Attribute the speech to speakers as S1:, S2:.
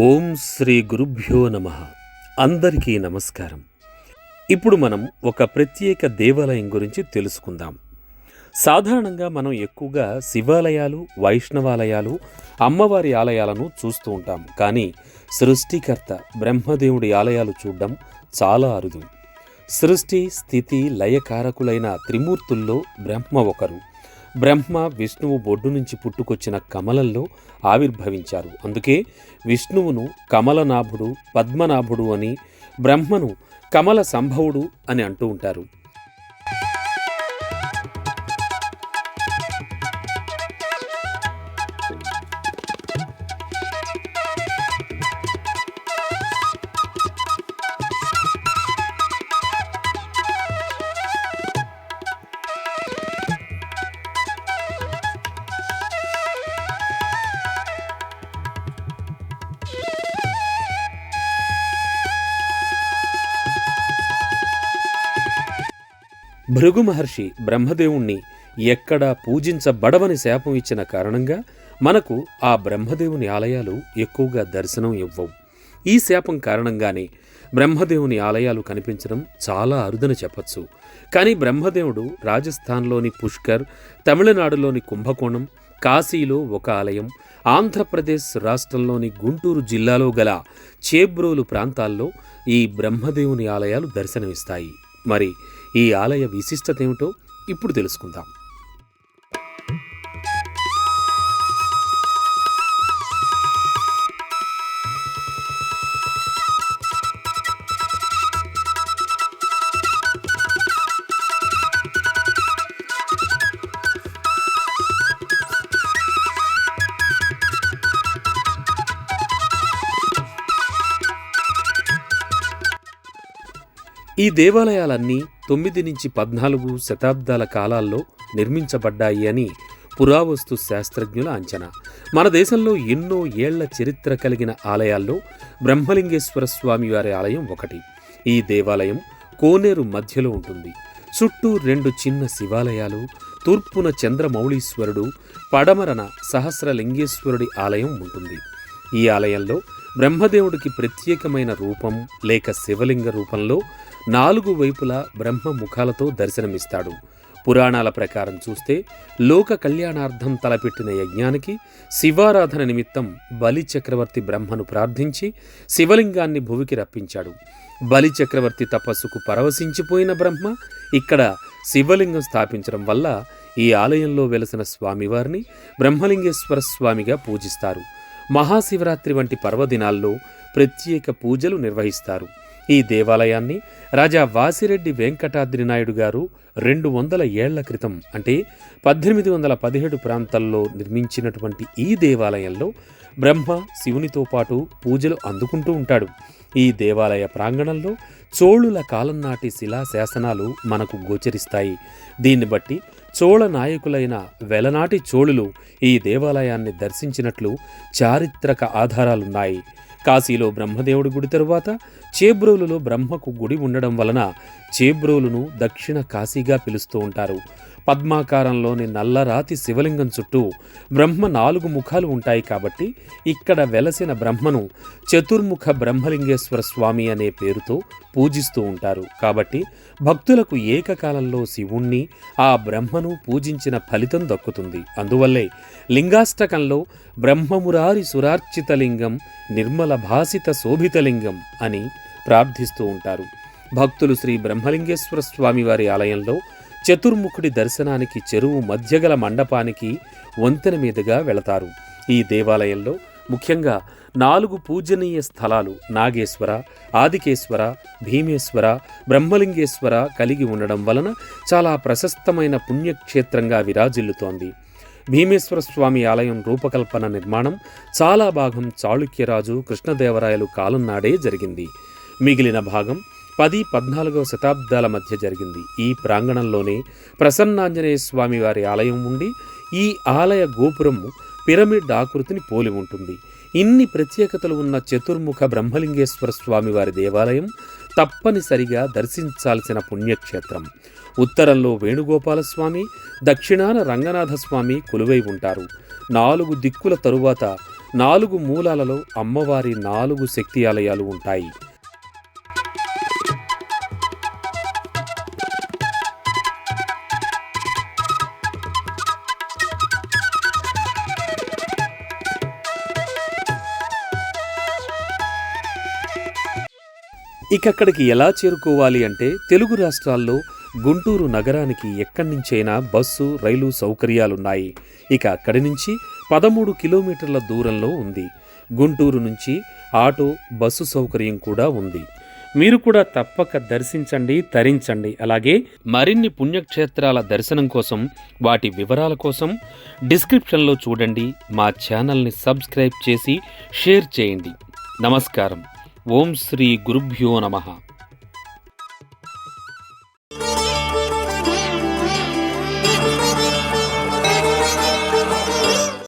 S1: ఓం శ్రీ గురుభ్యో నమ. అందరికీ నమస్కారం. ఇప్పుడు మనం ఒక ప్రత్యేక దేవాలయం గురించి తెలుసుకుందాం. సాధారణంగా మనం ఎక్కువగా శివాలయాలు వైష్ణవాలయాలు అమ్మవారి ఆలయాలను చూస్తూ ఉంటాం. కానీ సృష్టికర్త బ్రహ్మదేవుడి ఆలయాలు చూడడం చాలా అరుదు. సృష్టి స్థితి లయకారకులైన త్రిమూర్తుల్లో బ్రహ్మ ఒకరు. బ్రహ్మ విష్ణువు బొడ్డు నుంచి పుట్టుకొచ్చిన కమలంలో ఆవిర్భవించారు. అందుకే విష్ణువును కమలనాభుడు పద్మనాభుడు అని బ్రహ్మను కమల సంభవుడు అని అంటూ ఉంటారు. భృగు మహర్షి బ్రహ్మదేవుణ్ణి ఎక్కడా పూజించబడవని శాపం ఇచ్చిన కారణంగా మనకు ఆ బ్రహ్మదేవుని ఆలయాలు ఎక్కువగా దర్శనం ఇవ్వవు. ఈ శాపం కారణంగానే బ్రహ్మదేవుని ఆలయాలు కనిపించడం చాలా అరుదని చెప్పచ్చు. కానీ బ్రహ్మదేవుడు రాజస్థాన్లోని పుష్కర్ తమిళనాడులోని కుంభకోణం కాశీలో ఒక ఆలయం ఆంధ్రప్రదేశ్ రాష్ట్రంలోని గుంటూరు జిల్లాలో గల చేబ్రోలు ప్రాంతాల్లో ఈ బ్రహ్మదేవుని ఆలయాలు దర్శనమిస్తాయి. మరి ఈ ఆలయ విశిష్టత ఏమిటో ఇప్పుడు తెలుసుకుందాం. ఈ దేవాలయాలన్నీ తొమ్మిది నుంచి పద్నాలుగు శతాబ్దాల కాలాల్లో నిర్మించబడ్డాయి అని పురావస్తు శాస్త్రజ్ఞుల అంచనా. మన దేశంలో ఎన్నో ఏళ్ళ చరిత్ర కలిగిన ఆలయాల్లో బ్రహ్మలింగేశ్వర స్వామివారి ఆలయం ఒకటి. ఈ దేవాలయం కోనేరు మధ్యలో ఉంటుంది. చుట్టూ రెండు చిన్న శివాలయాలు తూర్పున చంద్రమౌళీశ్వరుడు పడమరన సహస్రలింగేశ్వరుడి ఆలయం ఉంటుంది. ఈ ఆలయంలో బ్రహ్మదేవుడికి ప్రత్యేకమైన రూపం లేక శివలింగ రూపంలో నాలుగు వైపులా బ్రహ్మ ముఖాలతో దర్శనమిస్తాడు. పురాణాల ప్రకారం చూస్తే లోక కళ్యాణార్థం తలపెట్టిన యజ్ఞానికి శివారాధన నిమిత్తం బలి చక్రవర్తి బ్రహ్మను ప్రార్థించి శివలింగాన్ని భువికి రప్పించాడు. బలి చక్రవర్తి తపస్సుకు పరవశించిపోయిన బ్రహ్మ ఇక్కడ శివలింగం స్థాపించడం వల్ల ఈ ఆలయంలో వెలసిన స్వామివారిని బ్రహ్మలింగేశ్వర స్వామిగా పూజిస్తారు. మహాశివరాత్రి వంటి పర్వదినాల్లో ప్రత్యేక పూజలు నిర్వహిస్తారు. ఈ దేవాలయాన్ని రాజా వాసిరెడ్డి వెంకటాద్రి నాయుడు గారు రెండు వందల ఏళ్ళ క్రితం అంటే పద్దెనిమిది వందల పదిహేడు ప్రాంతాల్లో నిర్మించినటువంటి ఈ దేవాలయంలో బ్రహ్మ శివునితో పాటు పూజలు అందుకుంటూ ఉంటాడు. ఈ దేవాలయ ప్రాంగణంలో చోళుల కాలం నాటి శిలా శాసనాలు మనకు గోచరిస్తాయి. దీన్ని బట్టి చోళ నాయకులైన వెలనాటి చోళులు ఈ దేవాలయాన్ని దర్శించినట్లు చారిత్రక ఆధారాలున్నాయి. కాశీలో బ్రహ్మదేవుడి గుడి తరువాత చేబ్రోలులో బ్రహ్మకు గుడి ఉండడం వలన చేబ్రోలును దక్షిణ కాశీగా పిలుస్తూ ఉంటారు. పద్మాకారంలోని నల్లరాతి శివలింగం చుట్టూ బ్రహ్మ నాలుగు ముఖాలు ఉంటాయి కాబట్టి ఇక్కడ వెలసిన బ్రహ్మను చతుర్ముఖ బ్రహ్మలింగేశ్వర స్వామి అనే పేరుతో పూజిస్తూ ఉంటారు. కాబట్టి భక్తులకు ఏకకాలంలో శివుణ్ణి ఆ బ్రహ్మను పూజించిన ఫలితం దక్కుతుంది. అందువల్లే లింగాష్టకంలో బ్రహ్మమురారి సురార్చిత లింగం నిర్మల భాసిత శోభితలింగం అని ప్రార్థిస్తూ ఉంటారు. భక్తులు శ్రీ బ్రహ్మలింగేశ్వర స్వామి వారి ఆలయంలో చతుర్ముఖుడి దర్శనానికి చెరువు మధ్యగల మండపానికి వంతెన మీదుగా వెళతారు. ఈ దేవాలయంలో ముఖ్యంగా నాలుగు పూజనీయ స్థలాలు నాగేశ్వర ఆదికేశ్వర భీమేశ్వర బ్రహ్మలింగేశ్వర కలిగి ఉండడం వలన చాలా ప్రశస్తమైన పుణ్యక్షేత్రంగా విరాజిల్లుతోంది. భీమేశ్వర స్వామి ఆలయం రూపకల్పన నిర్మాణం చాలా భాగం చాళుక్యరాజు కృష్ణదేవరాయలు కాలం నాడే జరిగింది. మిగిలిన భాగం పది పద్నాలుగవ శతాబ్దాల మధ్య జరిగింది. ఈ ప్రాంగణంలోనే ప్రసన్నాంజనేయ స్వామి వారి ఆలయం ఉండి ఈ ఆలయ గోపురం పిరమిడ్ ఆకృతిని పోలి ఉంటుంది. ఇన్ని ప్రత్యేకతలు ఉన్న చతుర్ముఖ బ్రహ్మలింగేశ్వర స్వామి వారి దేవాలయం తప్పనిసరిగా దర్శించాల్సిన పుణ్యక్షేత్రం. ఉత్తరంలో వేణుగోపాలస్వామి దక్షిణాన రంగనాథస్వామి కొలువై ఉంటారు. నాలుగు దిక్కుల తరువాత నాలుగు మూలాలలో అమ్మవారి నాలుగు శక్తి ఆలయాలు ఉంటాయి. ఇక అక్కడికి ఎలా చేరుకోవాలి అంటే తెలుగు రాష్ట్రాల్లో గుంటూరు నగరానికి ఎక్కడి నుంచైనా బస్సు రైలు సౌకర్యాలున్నాయి. ఇక అక్కడి నుంచి పదమూడు కిలోమీటర్ల దూరంలో ఉంది. గుంటూరు నుంచి ఆటో బస్సు సౌకర్యం కూడా ఉంది. మీరు కూడా తప్పక దర్శించండి తరించండి. అలాగే మరిన్ని పుణ్యక్షేత్రాల దర్శనం కోసం వాటి వివరాల కోసం డిస్క్రిప్షన్లో చూడండి మా ఛానల్ని సబ్స్క్రైబ్ చేసి షేర్ చేయండి. నమస్కారం. ఓం శ్రీ గురుభ్యో నమః